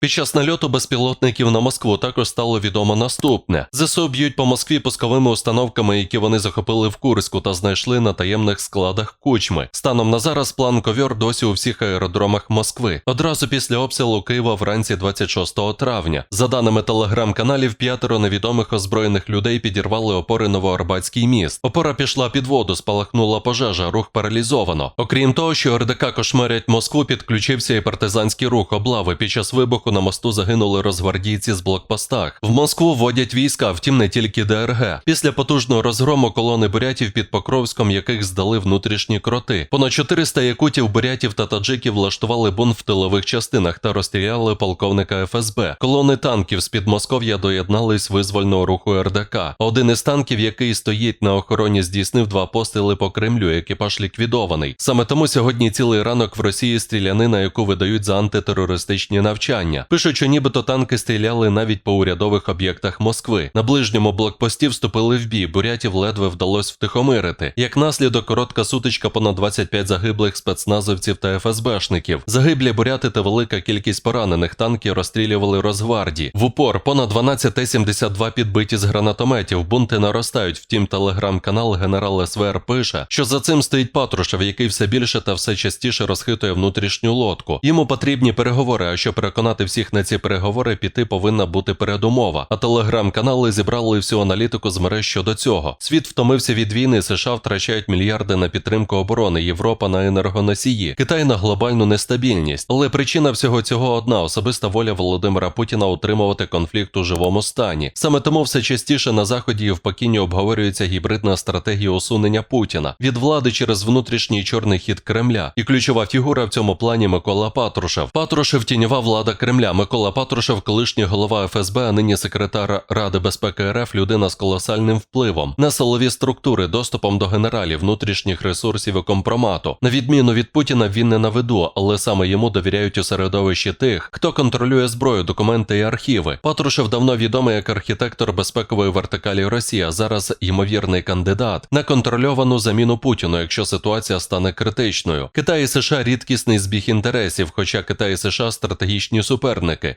Під час нальоту безпілотників на Москву також стало відомо наступне: ЗСУ б'ють по Москві пусковими установками, які вони захопили в Курську та знайшли на таємних складах кучми. Станом на зараз план ковьор досі у всіх аеродромах Москви. Одразу після обстрілу Києва вранці 26 травня. За даними телеграм-каналів, п'ятеро невідомих озброєних людей підірвали опори Новоарбатський міст. Опора пішла під воду, спалахнула пожежа, рух паралізовано. Окрім того, що РДК кошмарять Москву, підключився і партизанський рух облави. Під час вибуху на мосту загинули розгвардійці з блокпостах. В Москву вводять війська, втім не тільки ДРГ. Після потужного розгрому колони бурятів під Покровськом, яких здали внутрішні кроти. Понад 400 якутів, бурятів та таджиків влаштували бунт в тилових частинах та розстріляли полковника ФСБ. Колони танків з Підмосков'я доєднались визвольного руху РДК. Один із танків, який стоїть на охороні, здійснив два постріли по Кремлю. Екіпаж ліквідований. Саме тому сьогодні цілий ранок в Росії стрілянина, яку видають за антитерористичні навчання. Пишуть, що нібито танки стріляли навіть по урядових об'єктах Москви. На ближньому блокпості вступили в бій. Бурятів ледве вдалося втихомирити. Як наслідок, коротка сутичка понад 25 загиблих спецназовців та ФСБшників. Загиблі буряти та велика кількість поранених танки розстрілювали Росгвардії. В упор понад 12 Т-72 підбиті з гранатометів. Бунти наростають. Втім, телеграм-канал генерал СВР пише, що за цим стоїть Патрушев, який все більше та все частіше розхитує внутрішню лодку. Йому потрібні переговори. А щоб переконати всіх на ці переговори, піти повинна бути передумова. А телеграм-канали зібрали всю аналітику з мереж щодо цього. Світ втомився від війни. США втрачають мільярди на підтримку оборони, Європа на енергоносії, Китай на глобальну нестабільність. Але причина всього цього одна особиста воля Володимира Путіна утримувати конфлікт у живому стані. Саме тому все частіше на заході і в Пекіні обговорюється гібридна стратегія усунення Путіна від влади через внутрішній чорний хід Кремля. І ключова фігура в цьому плані Микола Патрушев. Патрушев тіньова влада Кремля. Микола Патрушев, колишній голова ФСБ, а нині секретар Ради безпеки РФ, людина з колосальним впливом на силові структури, доступом до генералів, внутрішніх ресурсів і компромату. На відміну від Путіна, він не на виду, але саме йому довіряють у середовищі тих, хто контролює зброю, документи і архіви. Патрушев давно відомий як архітектор безпекової вертикалі Росії, а зараз ймовірний кандидат на контрольовану заміну Путіну, якщо ситуація стане критичною. Китай і США рідкісний збіг інтересів, хоча Китай і США стратегічні суперники.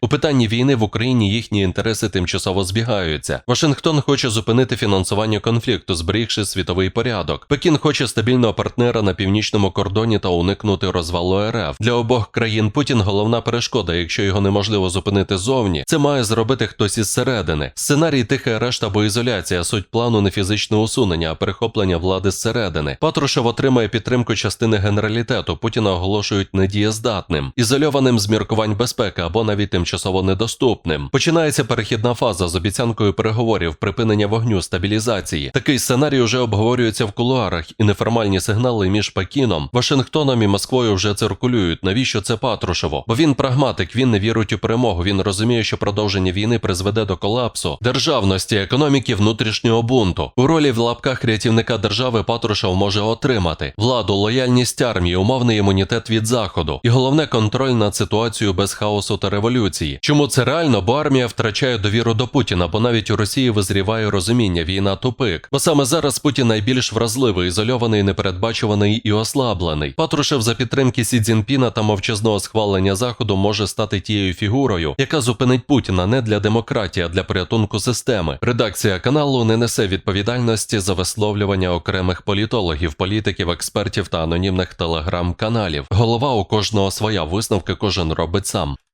У питанні війни в Україні їхні інтереси тимчасово збігаються. Вашингтон хоче зупинити фінансування конфлікту, зберігши світовий порядок. Пекін хоче стабільного партнера на північному кордоні та уникнути розвалу РФ. Для обох країн Путін головна перешкода. Якщо його неможливо зупинити зовні, це має зробити хтось із середини. Сценарій тихий арешт або ізоляція, суть плану не фізичне усунення, а перехоплення влади зсередини. Патрушев отримає підтримку частини генералітету. Путіна оголошують недієздатним, ізольованим з міркувань безпеки або навіть тимчасово недоступним. Починається перехідна фаза з обіцянкою переговорів, припинення вогню, стабілізації. Такий сценарій вже обговорюється в кулуарах, і неформальні сигнали між Пекіном, Вашингтоном і Москвою вже циркулюють. Навіщо це Патрушево? Бо він прагматик, він не вірить у перемогу. Він розуміє, що продовження війни призведе до колапсу державності, економіки, внутрішнього бунту. У ролі в лапках рятівника держави Патрушев може отримати владу, лояльність армії, умовний імунітет від заходу, і головне контроль над ситуацією без хаосу та революції. Чому це реально? Бо армія втрачає довіру до Путіна, бо навіть у Росії визріває розуміння війна тупик. Бо саме зараз Путін найбільш вразливий, ізольований, непередбачуваний і ослаблений. Патрушев за підтримки Сі Цзінпіна та мовчазного схвалення заходу може стати тією фігурою, яка зупинить Путіна не для демократії, а для порятунку системи. Редакція каналу не несе відповідальності за висловлювання окремих політологів, політиків, експертів та анонімних телеграм-каналів. Голова у кожного своя висновки кожен робить сам.